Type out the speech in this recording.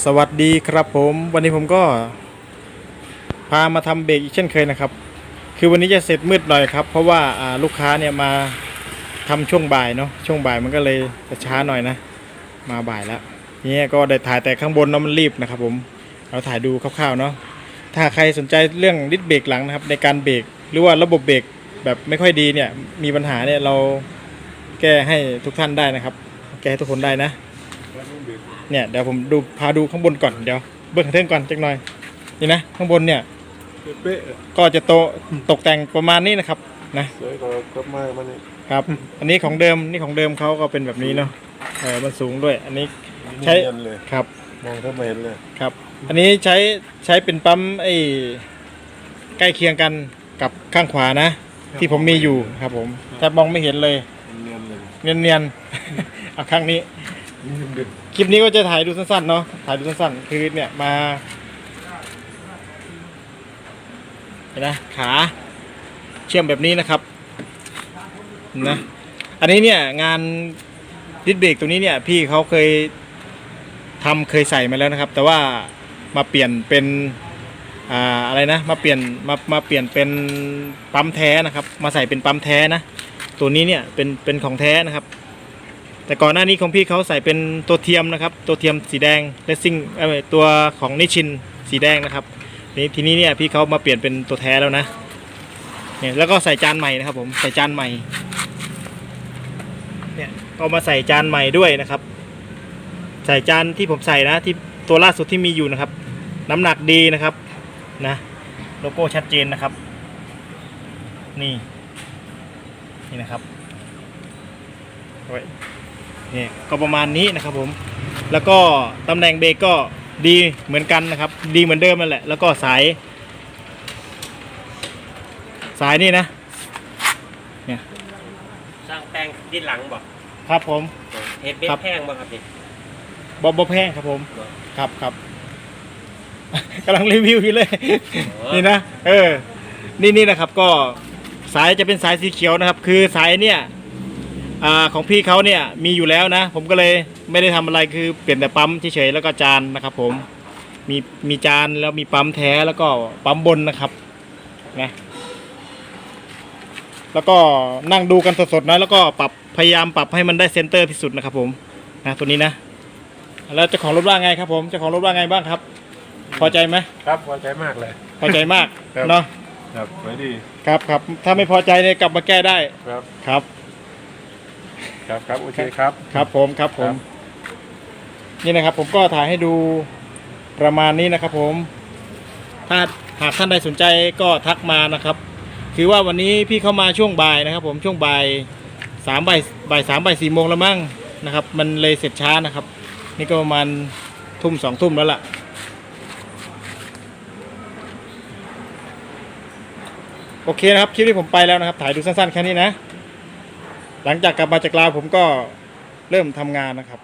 สวัสดีครับผมวันนี้ผมก็พามาทำเบรกอีกเช่นเคยนะครับ คือวันนี้จะเสร็จมืดหน่อยครับ เพราะว่าลูกค้าเนี่ยมาทำช่วงบ่ายเนาะช่วงบ่ายมันก็เลยจะช้าหน่อยนะ มาบ่ายแล้วเนี่ยก็ได้ถ่ายแต่ข้างบนเนาะมันรีบนะครับ ผมเราถ่ายดูคร่าวๆเนาะถ้าใครสนใจเรื่องดิสเบรกหลังนะครับ ในการเบรกหรือว่าระบบเบรกแบบไม่ค่อยดีเนี่ยมีปัญหาเนี่ยเราแก้ให้ทุกท่านได้นะครับ แก้ให้ทุกคนได้นะ เนี่ยเดี๋ยวผมดูพาดูข้างบนก่อนเดี๋ยวเบื้องเทิงก่อนจักหน่อยนี่นะข้างบนเนี่ยเป๊ะก็จะโตตกแต่งประมาณนี้นะครับนะสวยกว่ากับไม้มันนี่ครับ อันนี้ของเดิมนี่ของเดิมเขาก็เป็นแบบนี้เนาะเออมันสูงด้วย อันนี้ใช้เนียนเลยครับมองถ้าไม่เห็นเลยครับ อันนี้ใช้ใช้เป็นปั๊มไอ้ใกล้เคียงกันกับข้างขวานะ ที่ผมมีอยู่ครับผมแทบมองไม่เห็นเลยเนียนเลยเนียนๆเอาข้างนี้เนียนเด็ดคลิปนี้ก็จะถ่ายดูสั้นๆเนาะถ่ายดูสั้นๆคือเนี่ยมาเห็นนะขาเชื่อมแบบนี้นะครับนะอันนี้เนี่ยงานดิสเบรกตัวนี้เนี่ยพี่เขาเคยทำเคยใส่มาแล้วนะครับ แต่ว่ามาเปลี่ยนเป็นอ่าอะไรนะมาเปลี่ยนมามาเปลี่ยนเป็นปั๊มแท้นะครับ มาใส่เป็นปั๊มแท้นะตัวนี้เนี่ยเป็นเป็นของแท้นะครับ แต่ก่อนหน้านี้ของพี่เขาใส่เป็นตัวเทียมนะครับ ตัวเทียมสีแดงเลสซิ่งเอ้ยตัวของนิชินสีแดงนะครับนี่ทีนี้เนี่ยพี่เขามาเปลี่ยนเป็นตัวแท้แล้วนะเนี่ยแล้วก็ใส่จานใหม่นะครับ ผมใส่จานใหม่เนี่ยก็มาใส่จานใหม่ด้วยนะครับ ใส่จานที่ผมใส่นะที่ตัวล่าสุดที่มีอยู่นะครับ น้ำหนักดีนะครับนะโลโก้ชัดเจนนะครับ นี่นี่นะครับไว้ นี่ก็ประมาณนี้นะครับผมแล้วก็ตำแหน่งเบรกก็ดีเหมือนกันนะครับ ดีเหมือนเดิมนั่นแหละ แล้วก็สาย สายนี่นะสร้างแป้งที่หลังบอกครับผมเฮ็ดเบ็ดครับแพงบ่ครับนี่บอบอแพงครับผมครับครับกำลังรีวิวอยู่เลย นี่นะเออ นี่นี่นะครับ ก็สายจะเป็นสายสีเขียวนะครับ คือสายเนี่ย อ่าของพี่เขาเนี่ยมีอยู่แล้วนะ ผมก็เลยไม่ได้ทำอะไรคือเปลี่ยนแต่ปั๊มเฉยๆแล้วก็จานนะครับผมมีมีจานแล้วมีปั๊มแท้แล้วก็ปั๊มบนนะครับนะแล้วก็นั่งดูกันสดๆนะแล้วก็ปรับพยายามปรับให้มันได้เซนเตอร์ที่สุดนะครับผมนะตัวนี้นะ แล้วเจ้าของรถว่าไงครับผมเจ้าของรถว่าไงบ้างครับ พอใจไหมครับพอใจมากเลย พอใจมากครับ เนาะครับสวยดีครับครับถ้าไม่พอใจเนี่ยกลับมาแก้ได้ครับ ครับ ครับครับโอเคครับ ครับผมครับผม นี่นะครับ ผมก็ถ่ายให้ดูประมาณนี้นะครับ ผม ถ้าหากท่านใดสนใจก็ทักมานะครับ คือว่าวันนี้พี่เข้ามาช่วงบ่ายนะครับ ผมช่วงบ่ายสามบ่ายบ่ายสามบ่ายสี่โมงแล้วมั้งนะครับ มันเลยเสร็จช้านะครับ นี่ก็ประมาณทุ่มสองทุ่มแล้วล่ะโอเคนะครับคลิปที่ผมไปแล้วนะครับ ถ่ายดูสั้นๆแค่นี้นะ หลังจากกลับมาจากลาวผมก็เริ่มทำงานนะครับ